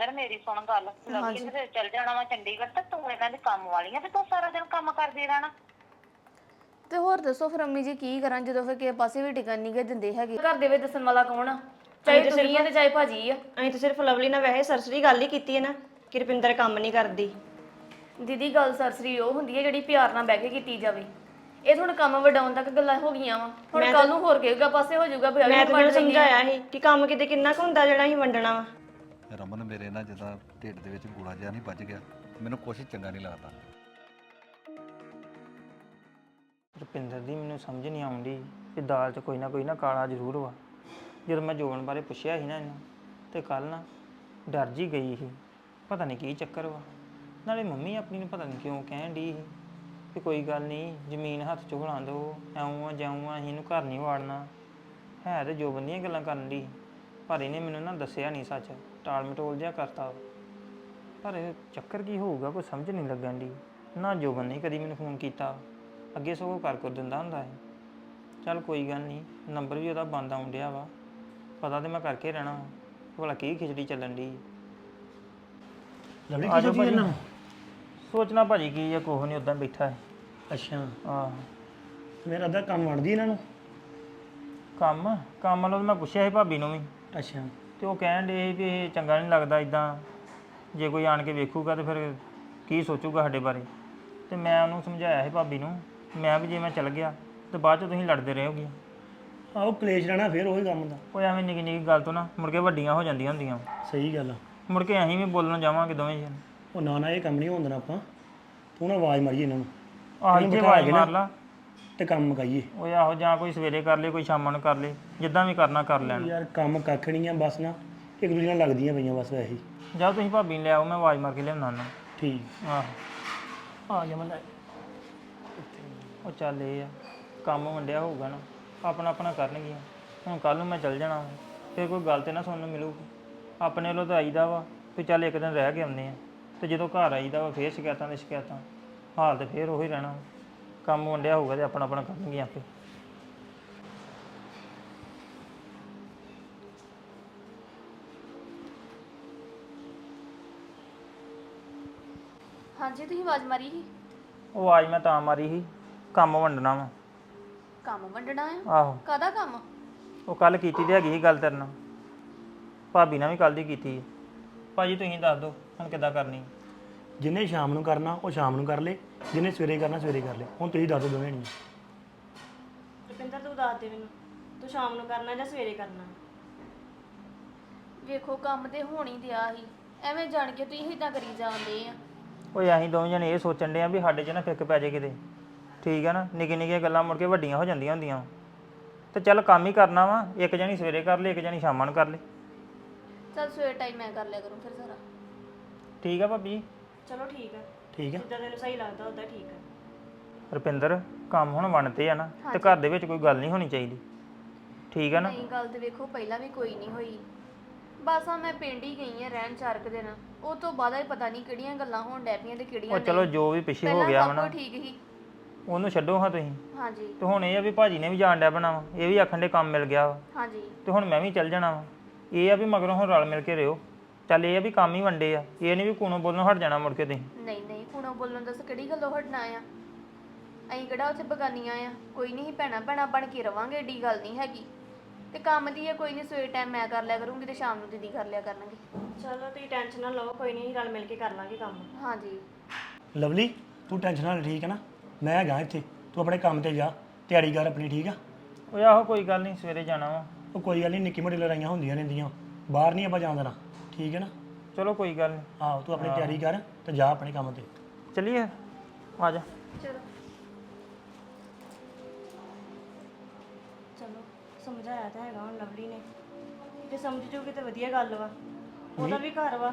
ਰੁਪਿੰਦਰ ਮੇਰੀ ਸੁਣ ਗੱਲ। ਲਵਲੀ ਨੇ ਫਿਰ ਚੱਲ ਜਾਣਾ ਵਾ ਚੰਡੀਗੜ੍ਹ ਤੇ ਤੂੰ ਇਹਨਾਂ ਦੇ ਕੰਮ ਵਾਲੀ ਆ ਤੇ ਤੂੰ ਸਾਰਾ ਦਿਨ ਕੰਮ ਕਰਦੀ ਰਹਿਣਾ। ਤੇ ਹੋਰ ਦੱਸੋ ਫਿਰ ਅੰਮੀ ਜੀ ਕੀ ਕਰਾਂ ਜਦੋਂ ਫਿਰ ਕਿਸੇ ਪਾਸੇ ਵੀ ਟਿਕਣ ਨਹੀਂ ਗੇ ਦਿੰਦੇ ਹੈਗੇ। ਘਰ ਦੇ ਵਿੱਚ ਦੱਸਣ ਵਾਲਾ ਕੌਣ ਆ? ਚਾਹੇ ਤੁਸੀਂ ਆ ਤੇ ਚਾਹੇ ਭਾਜੀ ਆ। ਅਸੀਂ ਤਾਂ ਸਿਰਫ ਲਵਲੀ ਨਾਲ ਵੈਸੇ ਸਰਸਰੀ ਗੱਲ ਹੀ ਕੀਤੀ ਹੈ ਨਾ ਕਿ ਰੁਪਿੰਦਰ ਕੰਮ ਨਹੀਂ ਕਰਦੀ। ਦੀਦੀ ਗੱਲ ਸਰਸਰੀ ਉਹ ਹੁੰਦੀ ਹੈ ਜਿਹੜੀ ਪਿਆਰ ਨਾਲ ਬਹਿ ਕੇ ਕੀਤੀ ਜਾਵੇ। ਇਹ ਹੁਣ ਕੰਮ ਵਡਾਉਣ ਤੱਕ ਗੱਲਾਂ ਹੋ ਗਈਆਂ ਵਾ। ਹੁਣ ਕੱਲ ਨੂੰ ਹੋਰ ਕਿਹਗਾ ਪਾਸੇ ਹੋ ਜਾਊਗਾ ਵੀ ਮੈਂ ਤਾਂ। ਸਮਝਾਇਆ ਸੀ ਕਿ ਕੰਮ ਕਿਤੇ ਕਿੰਨਾ ਕੁ ਹੁੰਦਾ ਜਿਹੜਾ ਅਸੀਂ ਵੰਡਣਾ ਵਾ। ਰਮਨ ਮੇਰੇ ਨਾਲ ਜਿੱਦਾਂ ਢਿੱਡ ਦੇ ਵਿੱਚ ਗੋਲਾ ਜਿਹਾ ਨਹੀਂ ਵੱਜ ਗਿਆ। ਮੈਨੂੰ ਕੁਛ ਚੰਗਾ ਨਹੀਂ ਲੱਗਦਾ। ਰੁਪਿੰਦਰ ਦੀ ਮੈਨੂੰ ਸਮਝ ਨਹੀਂ ਆਉਂਦੀ ਕਿ ਦਾਲ 'ਚ ਕੋਈ ਨਾ ਕੋਈ ਨਾ ਕਾਲਾ ਜ਼ਰੂਰ ਵਾ। ਜਦੋਂ ਮੈਂ ਜੋਬਨ ਬਾਰੇ ਪੁੱਛਿਆ ਸੀ ਨਾ ਇਹਨੂੰ, ਤੇ ਕੱਲ ਨਾ ਡਰ ਜੀ ਗਈ ਸੀ। ਪਤਾ ਨਹੀਂ ਕੀ ਚੱਕਰ ਵਾ। ਨਾਲੇ ਮੰਮੀ ਆਪਣੀ ਨੂੰ ਪਤਾ ਨਹੀਂ ਕਿਉਂ ਕਹਿਣ ਦੀ ਸੀ ਕਿ ਕੋਈ ਗੱਲ ਨਹੀਂ, ਜ਼ਮੀਨ ਹੱਥ 'ਚ ਹੁਲਾਂ ਦੋ ਐਉਂ ਆ ਜਾਉਂ ਆ ਇਹਨੂੰ ਘਰ ਨਹੀਂ ਵਾੜਨਾ। ਹੈ ਤੇ ਜੋਬਨ ਦੀਆਂ ਗੱਲਾਂ ਕਰਨ ਦੀ ਪਰ ਇਹਨੇ ਮੈਨੂੰ ਨਾ ਦੱਸਿਆ ਨਹੀਂ ਸੱਚ। ਟਾਲ ਮਟੋਲ ਜਿਹਾ ਕਰਤਾ। ਪਰ ਇਹ ਚੱਕਰ ਕੀ ਹੋਊਗਾ ਕੋਈ ਸਮਝ ਨਹੀਂ ਲੱਗਣ ਦੀ ਨਾ ਜੋਬਨ ਨੇ ਕਦੀ ਮੈਨੂੰ ਫੋਨ ਕੀਤਾ। ਅੱਗੇ ਸਗੋਂ ਕਰ ਕਰ ਦਿੰਦਾ ਹੁੰਦਾ ਹੈ ਚੱਲ ਕੋਈ ਗੱਲ ਨਹੀਂ ਨੰਬਰ ਵੀ ਉਹਦਾ ਬੰਦ ਆਉਣ ਡਿਆ ਵਾ। ਪਤਾ ਤੇ ਮੈਂ ਕਰਕੇ ਰਹਿਣਾ। ਭਲਾ ਕੀ ਖਿਚੜੀ ਚੱਲਣ ਦੀ ਲਵਲੀ ਆ ਕੀ ਜਾਓ ਸੋਚੀ ਜਾਂਦਾ ਸੋਚਣਾ ਭਾਜੀ ਕੀ ਆ ਕੋਹ ਨਹੀਂ ਉਦਾਂ ਬੈਠਾ ਹੈ। ਅੱਛਾ। ਆਹ। ਮੇਰਾ ਅੱਧਾ ਕੰਮ ਵੰਡਦੀ ਇਹਨਾਂ ਨੂੰ? ਕੰਮ? ਕੰਮ ਵੱਲੋਂ ਤਾਂ ਮੈਂ ਪੁੱਛਿਆ ਸੀ ਭਾਬੀ ਨੂੰ ਵੀ। ਅੱਛਾ। ਤੇ ਉਹ ਕਹਿਣ ਦੇ ਵੀ ਇਹ ਚੰਗਾ ਨਹੀਂ ਲੱਗਦਾ ਇਦਾਂ ਜੇ ਕੋਈ ਆਣ ਕੇ ਵੇਖੂਗਾ ਤੇ ਫਿਰ ਕੀ ਸੋਚੂਗਾ ਸਾਡੇ ਬਾਰੇ? ਤੇ ਮੈਂ ਉਹਨੂੰ ਸਮਝਾਇਆ ਸੀ ਭਾਬੀ ਨੂੰ ਮੈਂ ਵੀ ਜੇ ਮੈਂ ਚੱਲ ਗਿਆ ਤੇ ਬਾਅਦ ਚ ਤੁਸੀਂ ਲੜਦੇ ਰਹੋਗੇ। ਆਹੋ ਕਲੇਸ਼ ਰਹਿਣਾ ਫਿਰ ਉਹੀ ਕੰਮ ਦਾ। ਉਹ ਐਵੇਂ ਨਿੱਕੀ ਨਿੱਕੀ ਗੱਲ ਤੋਂ ਨਾ ਮੁੜ ਕੇ ਵੱਡੀਆਂ ਹੋ ਜਾਂਦੀਆਂ ਹੁੰਦੀਆਂ। ਸਹੀ ਗੱਲ ਆ। ਮੁੜ ਕੇ ਅਸੀਂ ਵੀ ਬੋਲਣ ਜਾਵਾਂਗੇ ਦੋਵੇਂ ਜਣ ਉਹ ਨਾ ਨਾ ਇਹ ਕੰਮ ਨਹੀਂ ਹੋਣ ਦੇਣਾ ਆਪਾਂ। ਤੂੰ ਨਾ ਆਵਾਜ਼ ਮਾਰੀ ਇਹਨਾਂ ਨੂੰ। ਆਹ ਬਿਠਾ ਆਵਾਜ਼ ਮਾਰ ਲਾ। ਤੇ ਕੰਮ ਮੁਕਾਈਏ ਉਹ ਆਹੋ ਜਾਂ ਕੋਈ ਸਵੇਰੇ ਕਰ ਲੇ ਕੋਈ ਸ਼ਾਮਾਂ ਨੂੰ ਕਰ ਲੇ ਜਿੱਦਾਂ ਵੀ ਕਰਨਾ ਕਰ ਲੈਣ। ਯਾਰ ਕੰਮ ਕੱਖ ਨਹੀਂ ਆ ਬਸ ਨਾ ਇੱਕ ਦੂਜੇ ਨਾਲ ਲੱਗਦੀਆਂ ਪਈਆਂ ਬਸ ਵੈਸੇ ਹੀ ਜਾਂ ਤੁਸੀਂ ਭਾਬੀ ਨੂੰ ਲੈ ਆਓ ਮੈਂ ਆਵਾਜ਼ ਮਾਰ ਕੇ ਲਿਆਉਣਾ ਨਾ। ਠੀਕ। ਆਹੋ। ਆ ਜਾ ਮੈਂ ਲੈ ਉਹ ਚੱਲ ਇਹ ਆ ਕੰਮ ਵੰਡਿਆ ਹੋਊਗਾ ਨਾ ਆਪਣਾ ਆਪਣਾ ਕਰਨਗੀਆਂ। ਹੁਣ ਕੱਲ ਨੂੰ ਮੈਂ ਚੱਲ ਜਾਣਾ ਵਾ, ਫਿਰ ਕੋਈ ਗੱਲ ਤੇ ਨਾ ਸੁਣਨ ਨੂੰ ਮਿਲੂਗੀ। ਆਪਣੇ ਵੱਲੋਂ ਤਾਂ ਆਈਦਾ ਵਾ ਵੀ ਚੱਲ ਇੱਕ ਦਿਨ ਰਹਿ ਕੇ ਆਉਂਦੇ ਆ ਤੇ ਜਦੋਂ ਘਰ ਆਈਦਾ ਵਾ ਫੇਰ ਸ਼ਿਕਾਇਤਾਂ ਦੇ ਸ਼ਿਕਾਇਤਾਂ ਹਾਲ ਤੇ ਫੇਰ ਉਹੀ ਰਹਿਣਾ ਵਾ। ਕੰਮ ਵੰਡਿਆ ਹੋਊਗਾ ਤੇ ਆਪਣਾ ਆਪਣਾ ਕਰਨਗੀਆਂ ਆਪੇ। ਹਾਂਜੀ ਤੁਸੀਂ ਆਵਾਜ਼ ਮਾਰੀ ਸੀ? ਉਹ ਆਵਾਜ਼ ਮੈਂ ਤਾਂ ਮਾਰੀ ਸੀ। ਕੰਮ ਵੰਡਣਾ ਵਾ। ਕੰਮ ਵੰਡਣਾ ਆ? ਆਹੋ। ਕਾਦਾ ਕੰਮ? ਉਹ ਕੱਲ ਕੀਤੀ ਤੇ ਹੈਗੀ ਸੀ ਗੱਲ ਤੇਰੇ ਨਾਲ। ਭਾਬੀ ਨਾਲ ਵੀ ਕੱਲ ਦੀ ਕੀਤੀ ਹੈ ਭਾਜੀ ਤੁਸੀਂ ਦੱਸ ਦਿਓ ਹੁਣ ਕਿੱਦਾਂ ਕਰਨੀ? ਜਿੰਨੇ ਸ਼ਾਮ ਨੂੰ ਕਰਨਾ ਉਹ ਸ਼ਾਮ ਨੂੰ ਕਰ ਲੇ। ਜਿੰਨੇ ਸਵੇਰੇ ਕਰਨਾ ਸਵੇਰੇ ਕਰ ਲੇ। ਹੁਣ ਤੁਸੀਂ ਦੱਸ ਦਿਓ ਦੋਵੇਂ ਨਹੀਂ ਰੁਪਿੰਦਰ ਤੂੰ ਦੱਸ ਦੇ ਮੈਨੂੰ। ਤੂੰ ਸ਼ਾਮ ਨੂੰ ਕਰਨਾ ਜਾਂ ਸਵੇਰੇ ਕਰਨਾ? ਵੇਖੋ ਕੰਮ ਤੇ ਹੋਣੀ ਦਿਆ ਸੀ। ਐਵੇਂ ਜਾਣ ਕੇ ਤੁਸੀਂ ਇਦਾਂ ਕਰੀ ਜਾਂਦੇ ਆ। ਓਏ ਅਸੀਂ ਦੋਵੇਂ ਜਣੇ ਇਹ ਸੋਚਣ ਦੇ ਆ ਵੀ ਸਾਡੇ 'ਚ ਨਾ ਫਿੱਕ ਪੈ ਜੇ ਕਿਤੇ। ਠੀਕ ਹੈ ਨਾ? ਨਿੱਕੀ ਨਿੱਕੀਆਂ ਗੱਲਾਂ ਮੁੜ ਕੇ ਵੱਡੀਆਂ ਹੋ ਜਾਂਦੀਆਂ ਹੁੰਦੀਆਂ। ਤੇ ਚੱਲ ਕੰਮ ਹੀ ਕਰਨਾ ਵਾ। ਇੱਕ ਜਣੀ ਸਵੇਰੇ ਕਰ ਲੇ ਇੱਕ ਜਣੀ ਸ਼ਾਮਾਂ ਨੂੰ ਕਰ ਲੇ। ਚੱਲ ਸਵੇਰ ਟਾਈਮ ਮੈਂ ਕਰ ਲਿਆ ਕਰੂੰ ਫਿਰ ਸਾਰਾ। ਠੀਕ ਆ ਭਾਬੀ। ਚਲੋ ਠੀਕ ਆ। ਠੀਕ ਆ। ਜਿੱਦਾਂ ਤੈਨੂੰ ਸਹੀ ਲੱਗਦਾ ਉਦਾਂ ਠੀਕ ਆ। ਰੁਪਿੰਦਰ ਕੰਮ ਹੁਣ ਬਣਤੇ ਆ ਨਾ ਤੇ ਘਰ ਦੇ ਵਿੱਚ ਕੋਈ ਗੱਲ ਨਹੀਂ ਹੋਣੀ ਚਾਹੀਦੀ। ਠੀਕ ਆ ਨਾ? ਨਹੀਂ ਗੱਲ ਤੇ ਵੇਖੋ ਪਹਿਲਾਂ ਵੀ ਕੋਈ ਨਹੀਂ ਹੋਈ। ਬਸ ਆ ਮੈਂ ਪਿੰਡ ਹੀ ਗਈ ਆ ਰਹਿਣ ਚਾਰ ਕੁ ਦਿਨ ਉਹ ਤੋਂ ਬਾਅਦ ਹੀ ਪਤਾ ਨਹੀਂ ਕਿਹੜੀਆਂ ਗੱਲਾਂ ਹੋਣ ਡੈ ਪਈਆਂ ਤੇ ਕਿਹੜੀਆਂ ਉਹ ਚਲੋ ਜੋ ਵੀ ਪਿੱਛੇ ਹੋ ਪਹਿਲਾਂ ਗਿਆ ਸਭ ਵਾ ਨਾ। ਕੁਝ ਠੀਕ ਹੀ ਉਹਨੂੰ ਛੱਡੋ ਹਾਂ ਤੁਸੀਂ। ਹਾਂਜੀ। ਤੇ ਹੁਣ ਇਹ ਆ ਵੀ ਭਾਜੀ ਨੇ ਵੀ ਜਾਣ ਡਿਆ ਬਣਾ ਵਾ। ਇਹ ਵੀ ਆਖਣ ਦੇ ਕੰਮ ਮਿਲ ਗਿਆ ਵਾ। ਹਾਂਜੀ। ਤੇ ਹੁਣ ਮੈਂ ਵੀ ਚੱਲ ਜਾਣਾ ਵਾ। ਇਹ ਆ ਵੀ ਮਗਰੋਂ ਹੁਣ ਰਲ ਮਿਲ ਕੇ ਰਿਓ ਚੱਲ ਇਹ ਆ ਵੀ ਕੰਮ ਹੀ ਵੰਡੇ ਆ। ਇਹ ਨਹੀਂ ਵੀ ਕੋਣੋਂ ਬੋਲਣੋਂ ਹਟ ਜਾਣਾ ਮੁੜ ਕੇ ਤੁਸੀਂ। ਨਹੀਂ ਨਹੀਂ। ਕੁਣੋ ਬੋਲਣ ਦੱਸ ਕਿਹੜੀ ਗੱਲੋਂ ਹਟਣਾ ਆ? ਅਸੀਂ ਕਿਹੜਾ ਉੱਥੇ ਬਗਾਨੀਆਂ ਆ? ਕੋਈ ਨਹੀਂ ਭੈਣਾ ਭੈਣਾ ਬਣ ਕੇ ਰਵਾਂਗੇ ਏਡੀ ਗੱਲ ਨਹੀਂ ਹੈਗੀ। ਤੇ ਕੰਮ ਦੀ ਆ ਕੋਈ ਨਹੀਂ ਸਵੇਰ ਟਾਈਮ ਮੈਂ ਕਰ ਲਿਆ ਕਰੂੰਗੀ ਤੇ ਸ਼ਾਮ ਨੂੰ ਦੀਦੀ ਕਰ ਲਿਆ ਕਰਨਗੇ। ਚਲੋ ਤੁਸੀਂ ਟੈਨਸ਼ਨ ਨਾ ਲਓ ਕੋਈ ਨਹੀਂ ਰਲ ਮਿਲ ਕੇ ਕਰ ਲਾਂਗੇ ਕੰਮ। ਹਾਂਜੀ। ਲਵਲੀ ਤੂੰ ਟੈਨਸ਼ਨ ਨਾਲ ਠੀਕ ਹੈ ਨਾ? ਮੈਂ ਹੈਗਾ ਇੱਥੇ ਤੂੰ ਆਪਣੇ ਕੰਮ ਤੇ ਜਾ ਤਿਆਰੀ ਕਰ ਆਪਣੀ ਠੀਕ ਆ? ਓਏ ਆਹੋ ਕੋਈ ਗੱਲ ਨਹੀਂ ਸਵੇਰੇ ਜਾਣਾ ਵਾ। ਉਹ ਕੋਈ ਗੱਲ ਨਹੀਂ ਨਿੱਕੀ ਮੋਟੀ ਲੜਾਈਆਂ ਹੁੰਦੀਆਂ ਰਹਿੰਦੀਆਂ ਬਾਹਰ ਨਹੀਂ ਆਪਾਂ ਜਾਣ ਦੇਣਾ ਠੀਕ ਹੈ ਨਾ? ਚਲੋ ਕੋਈ ਗੱਲ ਨਹੀਂ। ਆਹੋ ਤੂੰ ਆਪਣੀ ਤਿਆਰੀ ਕਰ ਤੇ ਜਾ ਆਪਣੇ ਕੰਮ ਤੇ। ਚਲਿਏ? ਆ ਜਾ। ਚਲੋ। ਚਲੋ ਸਮਝਾਇਆ ਤਾਂ ਹੈਗਾ ਹੁਣ ਲਵਲੀ ਨੇ। ਜੇ ਸਮਝ ਜੂਗੀ ਤੇ ਵਧੀਆ ਗੱਲ ਵਾ। ਉਹਦਾ ਵੀ ਘਰ ਵਾ।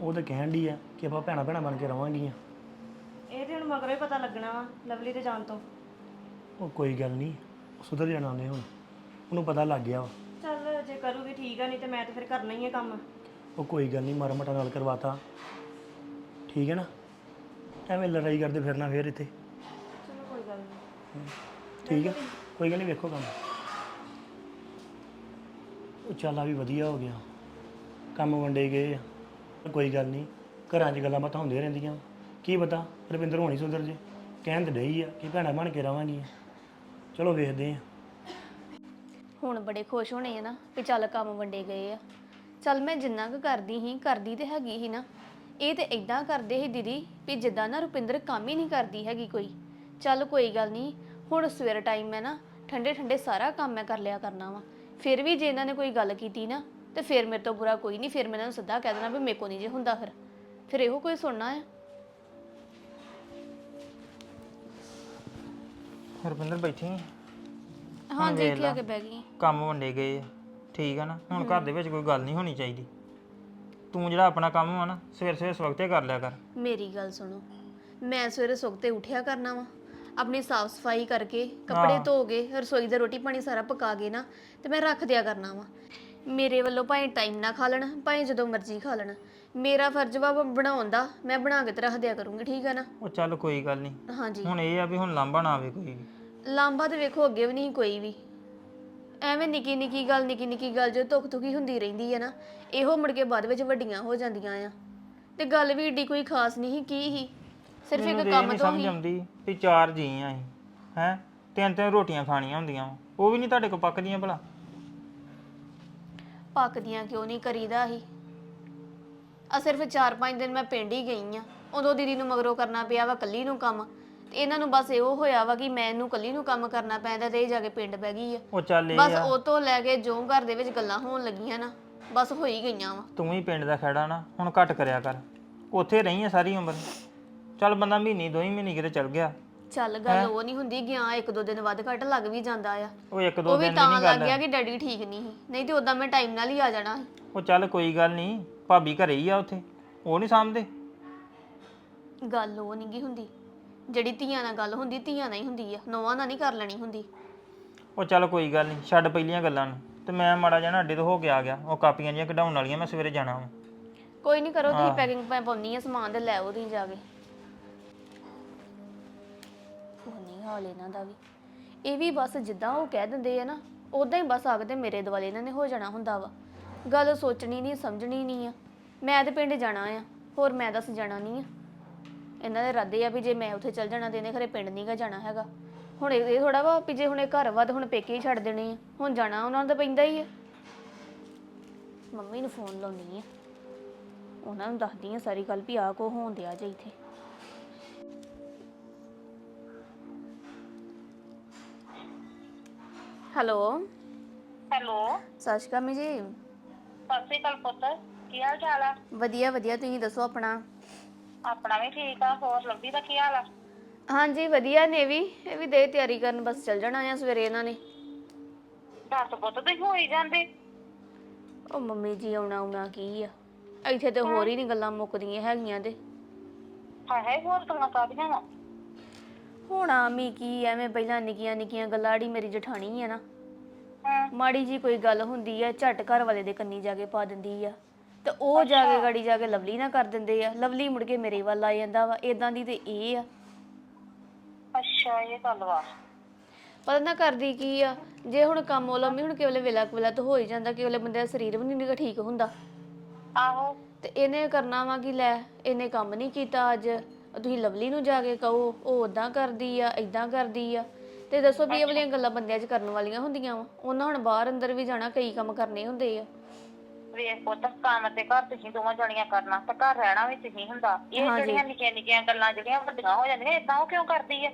ਉਹ ਤਾਂ ਕਹਿਣ ਦੀ ਆ ਕਿ ਆਪਾਂ ਭੈਣਾ ਭੈਣਾ ਬਣ ਕੇ ਰਵਾਂਗੀਆਂ। ਇਹ ਤੇ ਹੁਣ ਮਗਰੋਂ ਹੀ ਪਤਾ ਲੱਗਣਾ ਵਾ ਲਵਲੀ ਦੇ ਜਾਣ ਤੋਂ। ਉਹ ਕੋਈ ਗੱਲ ਨਹੀਂ ਸੁਧਰ ਜਾਣਾ ਉਹਨੇ ਹੁਣ। ਉਹਨੂੰ ਪਤਾ ਲੱਗ ਗਿਆ ਵਾ। ਚੱਲ ਜੇ ਕਰੂਗੀ ਠੀਕ ਆ ਨਹੀਂ ਤੇ ਮੈਂ ਤੇ ਫਿਰ ਕਰਨਾ ਹੀ ਹੈ ਕੰਮ। ਉਹ ਕੋਈ ਗੱਲ ਨਹੀਂ ਮਾਰਾ ਮਟਾ ਨਾਲ ਕਰਵਾਤਾ। ਠੀਕ ਹੈ ਨਾ? ਐਵੇਂ ਲੜਾਈ ਕਰਦੇ ਫਿਰਨਾ ਫੇਰ ਇੱਥੇ। ਚਲੋ ਕੋਈ ਗੱਲ ਨਹੀਂ ਠੀਕ ਹੈ ਕੋਈ ਗੱਲ ਨਹੀਂ ਵੇਖੋ ਕੰਮ। ਉਹ ਚੱਲ ਆ ਵੀ ਵਧੀਆ ਹੋ ਗਿਆ। ਕੰਮ ਵੰਡੇ ਗਏ ਆ। ਕੋਈ ਗੱਲ ਨਹੀਂ ਘਰਾਂ 'ਚ ਗੱਲਾਂ ਬਾਤਾਂ ਹੁੰਦੀਆਂ ਰਹਿੰਦੀਆਂ। ਕੀ ਪਤਾ ਰਵਿੰਦਰ ਹੋਣੀ ਸੁਧਰ ਜੇ। ਕਹਿਣ ਤੇ ਡਈ ਆ ਕਿ ਭੈਣਾਂ ਬਣ ਕੇ ਰਵਾਂਗੀਆਂ। ਚਲੋ ਵੇਖਦੇ ਆ। ਹੁਣ ਬੜੇ ਖੁਸ਼ ਹੋਣੇ ਆ ਨਾ ਵੀ ਚੱਲ ਕੰਮ ਵੰਡੇ ਗਏ ਆ। ਚੱਲ ਮੈਂ ਜਿੰਨਾ ਕੁ ਕਰਦੀ ਸੀ ਕਰਦੀ ਤੇ ਹੈਗੀ ਸੀ ਨਾ। ਇਹ ਤੇ ਇਦਾਂ ਕਰਦੇ ਸੀ ਦੀਦੀ ਵੀ ਜਿੱਦਾਂ ਨਾ ਰੁਪਿੰਦਰ ਕੰਮ ਹੀ ਨਹੀਂ ਕਰਦੀ ਹੈਗੀ ਕੋਈ। ਚੱਲ ਕੋਈ ਗੱਲ ਨਹੀਂ ਹੁਣ ਸਵੇਰ ਟਾਈਮ ਮੈਂ ਨਾ ਠੰਡੇ ਠੰਡੇ ਸਾਰਾ ਕੰਮ ਮੈਂ ਕਰ ਲਿਆ ਕਰਨਾ ਵਾ। ਫਿਰ ਵੀ ਜੇ ਇਹਨਾਂ ਨੇ ਕੋਈ ਗੱਲ ਕੀਤੀ ਨਾ ਤੇ ਫਿਰ ਮੇਰੇ ਤੋਂ ਬੁਰਾ ਕੋਈ ਨਹੀਂ ਫਿਰ ਮੈਂ ਇਹਨਾਂ ਨੂੰ ਸਿੱਧਾ ਕਹਿ ਦੇਣਾ ਵੀ ਮੇਰੇ ਕੋ ਨਹੀਂ ਜੇ ਹੁੰਦਾ ਫਿਰ। ਫਿਰ ਇਹੋ ਕੋਈ ਸੁਣਨਾ ਆ? ਹਰਪਿੰਦਰ ਬੈਠੀ ਆਂ? ਹਾਂ ਵੇਖ ਦੇਖ ਲਿਆ ਲਾ। ਕੇ ਬਹਿ ਗਈ ਕੰਮ ਵੰਡੇ ਗਏ ਆ। ਠੀਕ ਆ ਨਾ? ਹੁਣ ਘਰ ਦੇ ਵਿੱਚ ਕੋਈ ਗੱਲ ਨਹੀਂ ਹੋਣੀ ਚਾਹੀਦੀ। ਤੂੰ ਜਿਹੜਾ ਆਪਣਾ ਕੰਮ ਆ ਨਾ ਸਵੇਰ ਸਵੇਰ ਸਵਖਤੇ ਕਰ ਲਿਆ ਕਰ। ਮੇਰੀ ਗੱਲ ਸੁਣੋ ਮੈਂ ਸਵੇਰੇ ਸੁੱਤੇ ਉੱਠਿਆ ਕਰਨਾ ਵਾ। ਆਪਣੀ ਸਾਫ਼ ਸਫ਼ਾਈ ਕਰਕੇ ਕੱਪੜੇ ਹਾਂ। ਧੋ ਕੇ ਰਸੋਈ ਦਾ ਰੋਟੀ ਪਾਣੀ ਸਾਰਾ ਪਕਾ ਕੇ ਨਾ ਤੇ ਮੈਂ ਰੱਖ ਦਿਆ ਕਰਨਾ ਵਾ। ਮੇਰੇ ਵੱਲੋਂ ਭਾਵੇਂ ਟਾਈਮ ਨਾ ਖਾ ਲੈਣ ਭਾਵੇਂ ਜਦੋਂ ਮਰਜ਼ੀ ਖਾ ਲੈਣ। ਮੇਰਾ ਫਰਜ਼ ਵਾ ਬਣਾਉਣ ਦਾ ਮੈਂ ਬਣਾ ਕੇ ਤੇ ਰੱਖ ਦਿਆ ਕਰੂੰਗੀ ਠੀਕ ਆ ਨਾ? ਉਹ ਚੱਲ ਕੋਈ ਗੱਲ ਨਹੀਂ ਹਾਂਜੀ। ਹੁਣ ਇਹ ਆ ਵੀ ਹੁਣ ਲਾਂਭਾ ਨਾ ਆਵੇ ਕੋਈ ਵੀ। ਲਾਂਬਾ ਤੇ ਵੇਖੋ ਅੱਗੇ ਵੀ ਨਹੀਂ ਕੋਈ ਵੀ। ਐਵੇਂ ਨਿੱਕੀ ਨਿੱਕੀ ਗੱਲ ਨਿੱਕੀ ਨਿੱਕੀ ਗੱਲ ਜੋ ਤੁਕ ਤੁਕੀ ਹੁੰਦੀ ਰਹਿੰਦੀ ਹੈ ਨਾ ਇਹੋ ਮੁੜ ਕੇ ਬਾਅਦ ਵਿੱਚ ਵੱਡੀਆਂ ਹੋ ਜਾਂਦੀਆਂ ਆ। ਤੇ ਗੱਲ ਵੀ ਏਡੀ ਕੋਈ ਖਾਸ ਨਹੀਂ ਸੀ ਕੀ ਹੀ ਸਿਰਫ ਮੈਨੂੰ ਇੱਕ ਤਾਂ ਇਹ ਕੰਮ ਨਹੀਂ ਤੋਂ ਸਮਝ ਹੀ। ਆਉਂਦੀ ਵੀ ਚਾਰ ਜੀ ਆ ਅਸੀਂ ਹੈ? ਤਿੰਨ ਤਿੰਨ ਰੋਟੀਆਂ ਖਾਣੀਆਂ ਹੁੰਦੀਆਂ ਵਾਂ। ਉਹ ਵੀ ਨਹੀਂ ਤੁਹਾਡੇ ਕੋਲ ਪੱਕਦੀਆਂ ਭਲਾ? ਪੱਕਦੀਆਂ ਕਿਉਂ ਨਹੀਂ ਕਰੀਦਾ ਹੀ ਆ ਸਿਰਫ 4-5 ਦਿਨ ਮੈਂ ਪਿੰਡ ਹੀ ਗਈ ਆ। ਉਦੋਂ ਦੀਦੀ ਨੂੰ ਮਗਰੋਂ ਕਰਨਾ ਪਿਆ ਵਾ ਕੱਲੀ ਨੂੰ ਕੰਮ। ਤੇ ਇਹਨਾਂ ਨੂੰ ਬਸ ਇਹੋ ਹੋਇਆ ਵਾ ਕਿ ਮੈਂ ਇਹਨੂੰ ਕੱਲੀ ਨੂੰ ਕੰਮ ਕਰਨਾ ਪੈਂਦਾ ਤੇ ਇਹ ਜਾ ਕੇ ਪਿੰਡ ਬਹਿ ਗਈ ਆ। ਉਹ ਚੱਲ ਇਹ ਬਸ ਆ। ਉਹ ਤੋਂ ਲੈ ਕੇ ਜੋ ਘਰ ਦੇ ਵਿੱਚ ਗੱਲਾਂ ਹੋਣ ਲੱਗੀਆਂ ਨਾ ਬਸ ਹੋ ਹੀ ਗਈਆਂ ਵਾ। ਤੂੰ ਹੀ ਪਿੰਡ ਦਾ ਖੜਾ ਨਾ ਹੁਣ ਘੱਟ ਕਰਿਆ ਕਰ। ਉੱਥੇ ਰਹੀ ਆ ਸਾਰੀ ਉਮਰ। ਚੱਲ ਬੰਦਾ ਮਹੀਨੇ ਦੋ ਹੀ ਮਹੀਨੇ ਕਿਤੇ ਚੱਲ ਗਿਆ। ਚੱਲ ਗੱਲ ਉਹ ਨਹੀਂ ਹੁੰਦੀ ਗਿਆ ਇੱਕ ਦੋ ਦਿਨ ਵੱਧ ਘੱਟ ਲੱਗ ਵੀ ਜਾਂਦਾ ਆ। ਉਹ ਇੱਕ ਦੋ ਉਹ ਵੀ ਦਿਨ ਦੀ ਤਾਂ ਨਹੀਂ ਲੱਗ ਗੱਲ। ਗਿਆ ਕਿ ਡੈਡੀ ਠੀਕ ਨਹੀਂ ਸੀ। ਨਹੀਂ ਤੇ ਉਦਾਂ ਮੈਂ ਟਾਈਮ ਨਾਲ ਹੀ ਆ ਜਾਣਾ ਸੀ। ਉਹ ਚੱਲ ਕੋਈ ਗੱਲ ਨਹੀਂ ਭਾਬੀ ਘਰੇ ਹੀ ਆ ਉੱਥੇ। ਉਹ ਨਹੀਂ ਸਾਂਭਦੇ। ਗੱਲ ਉਹ ਨਹੀਂ ਗੀ ਹੁੰਦੀ। ਜਿਹੜੀ ਧੀਆਂ ਨਾਲ ਗੱਲ ਹੁੰਦੀ ਧੀਆਂ ਨਾਲ ਹੀ ਹੁੰਦੀ ਆ ਨੌਵਾਂ ਨਾਲ ਨਹੀਂ ਕਰ ਲੈਣੀ ਹੁੰਦੀ। ਉਹ ਚੱਲ ਕੋਈ ਗੱਲ ਨਹੀਂ ਛੱਡ ਪਹਿਲੀਆਂ ਗੱਲਾਂ ਨੂੰ। ਤੇ ਮੈਂ ਮਾੜਾ ਜਾਣਾ ਅੱਡੇ ਤੋਂ ਹੋ ਕੇ ਆ ਗਿਆ ਉਹ ਕਾਪੀਆਂ ਜੀਆਂ ਕਢਾਉਣ ਵਾਲੀਆਂ ਮੈਂ ਸਵੇਰੇ ਜਾਣਾ ਵਾ। ਕੋਈ ਨਹੀਂ ਕਰੋ ਤੁਸੀਂ ਪੈਕਿੰਗ ਪੈ ਪਾਉਣੀ ਆ ਸਮਾਨ ਤੇ ਲੈ ਆਓ ਤੁਸੀਂ ਜਾ ਕੇ। ਨਹੀਂ ਹਾਲ ਇਹਨਾਂ ਦਾ ਵੀ। ਇਹ ਵੀ ਬਸ ਜਿੱਦਾਂ ਉਹ ਕਹਿ ਦਿੰਦੇ ਆ ਨਾ ਉਦਾਂ ਹੀ ਬਸ ਆਗਦੇ ਮੇਰੇ ਦੁਆਲੇ ਇਹਨਾਂ ਨੇ ਹੋ ਜਾਣਾ ਹੁੰਦਾ ਵਾ। ਗੱਲ ਸੋਚਣੀ ਨਹੀਂ ਸਮਝਣੀ ਨਹੀਂ ਆ। ਮੈਂ ਤੇ ਪਿੰਡ ਜਾਣਾ ਆ ਹੋਰ ਮੈਂ ਦੱਸ ਜਾਣਾ ਨਹੀਂ ਆ। ਇਹਨਾਂ ਦੇ ਇਰਾਦੇ ਆ ਵੀ ਜੇ ਮੈਂ ਉੱਥੇ ਚੱਲ ਜਾਣਾ ਤੇ ਇਹਨੇ ਖਰੇ ਪਿੰਡ ਨਹੀਂਗਾ ਜਾਣਾ ਹੈਗਾ। ਹੁਣ ਇਹ ਇਹ ਥੋੜਾ ਵਾ ਵੀ ਜੇ ਹੁਣ ਇਹ ਘਰ ਵਾ ਤੇ ਹੁਣ ਪੇਕੇ ਹੀ ਛੱਡ ਦੇਣੇ ਆ। ਹੁਣ ਜਾਣਾ ਉਹਨਾਂ ਦਾ ਪੈਂਦਾ ਹੀ ਆ। ਮੰਮੀ ਨੂੰ ਫੋਨ ਲਾਉਣੀ ਆ। ਉਹਨਾਂ ਨੂੰ ਦੱਸਦੀ ਆ ਸਾਰੀ ਗੱਲ ਵੀ ਆ ਕੋ ਹੋਣ ਦਿਆ ਜੇ ਇੱਥੇ। ਹੈਲੋ। ਹੈਲੋ। ਸਤਿ ਸ਼੍ਰੀ ਅਕਾਲ ਮੀ ਜੀ। ਸਤਿ ਸ਼੍ਰੀ ਅਕਾਲ ਪੁੱਤ ਕੀ ਹਾਲ ਚਾਲ ਆ? ਵਧੀਆ ਵਧੀਆ ਤੁਸੀਂ ਦੱਸੋ ਆਪਣਾ? ਆਪਣਾ ਵੀ ਠੀਕ ਆ ਹੋਰ ਲੱਭੀ ਦਾ ਕੀ ਹਾਲ ਆ? ਹਾਂਜੀ ਵਧੀਆ ਨੇ ਵੀ ਇਹ ਵੀ ਦੇ ਤਿਆਰੀ ਕਰਨ ਬਸ ਚੱਲ ਜਾਣਾ ਆ ਸਵੇਰੇ ਇਹਨਾਂ ਨੇ। ਦੱਸ ਪੁੱਤ ਤੁਸੀਂ ਹੋ ਹੀ ਜਾਂਦੇ। ਉਹ ਮੰਮੀ ਜੀ ਆਉਣਾ ਆਉਣਾ ਕੀ ਆ? ਇੱਥੇ ਤੇ ਹੋਰ ਹੀ ਨਹੀਂ ਗੱਲਾਂ ਮੁੱਕਦੀਆਂ ਹੈਗੀਆਂ ਤੇ। ਹਾਂ ਹੈ ਹੋਰ ਗੱਲਾਂ ਕਾਦੀਆਂ ਵਾ। ਹੁਣ ਆਮੀ ਕੀ ਐਵੇਂ ਪਹਿਲਾਂ ਨਿੱਕੀਆਂ ਨਿੱਕੀਆਂ ਗੱਲਾੜੀ ਮੇਰੀ ਜਠਾਣੀ ਆ ਨਾ। ਮਾੜੀ ਜੀ ਕੋਈ ਗੱਲ ਹੁੰਦੀ ਆ ਝਟ ਘਰ ਵਾਲੇ ਦੇ ਕੰਨੀ ਜਾ ਕੇ ਪਾ ਦਿੰਦੀ ਆ। ਤੇ ਉਹ ਜਾ ਕੇ ਗਾੜੀ ਜਾ ਕੇ ਲਵਲੀ ਨਾ ਕਰ ਦਿੰਦੇ ਆ। ਲਵਲੀ ਮੁੜ ਕੇ ਮੇਰੇ ਵੱਲ ਆ ਜਾਂਦਾ ਵਾ। ਇਦਾਂ ਦੀ ਤੇ ਇਹ ਆ। ਅੱਛਾ ਇਹ ਗੱਲ ਵਾ। ਪਤਾ ਨਾ ਕਰਦੀ ਕੀ ਆ? ਜੇ ਹੁਣ ਕੰਮ ਉਹ ਲੰਮੀ ਹੁਣ ਕਿਵਲੇ ਵੇਲਾ ਕੁਵੇਲਾ ਤਾਂ ਹੋ ਹੀ ਜਾਂਦਾ। ਕਿਵਲੇ ਬੰਦੇ ਦਾ ਸਰੀਰ ਵੀ ਨਹੀਂ ਗਾ ਠੀਕ ਹੁੰਦਾ। ਆਹੋ। ਤੇ ਇਹਨੇ ਕਰਨਾ ਵਾ ਕਿ ਲੈ ਇਹਨੇ ਕੰਮ ਨਹੀਂ ਕੀਤਾ ਅੱਜ। ਤੁਸੀਂ ਲਵਲੀ ਨੂੰ ਜਾ ਕੇ ਕਹੋ ਉਹ ਉਦਾਂ ਕਰਦੀ ਆ ਇਦਾਂ ਕਰਦੀ ਆ। ਤੇ ਦੱਸੋ ਵੀ ਇਹ ਵਾਲੀਆਂ ਗੱਲਾਂ ਬੰਦਿਆਂ 'ਚ ਕਰਨ ਵਾਲੀਆਂ ਹੁੰਦੀਆਂ ਵਾ। ਉਹਨਾਂ ਹੁਣ ਬਾਹਰ ਅੰਦਰ ਵੀ ਜਾਣਾ ਕਈ ਕੰਮ ਕਰਨੇ ਹੁੰਦੇ ਆ। ਵੇਖ ਪੁੱਤ ਕੰਮ ਤੇ ਘਰ ਤੁਸੀਂ ਦੋਵਾਂ ਜਣੀਆਂ ਕਰਨਾ ਤੇ ਘਰ ਰਹਿਣਾ ਵੀ ਤੁਸੀਂ ਹੁੰਦਾ। ਇਹ ਹਾਂਜੀ। ਜਿਹੜੀਆਂ ਨਿੱਕੀਆਂ ਨਿੱਕੀਆਂ ਗੱਲਾਂ ਜਿਹੜੀਆਂ ਵੱਡੀਆਂ ਹੋ ਜਾਂਦੀਆਂ ਇਦਾਂ ਉਹ ਕਿਉਂ ਕਰਦੀ ਆ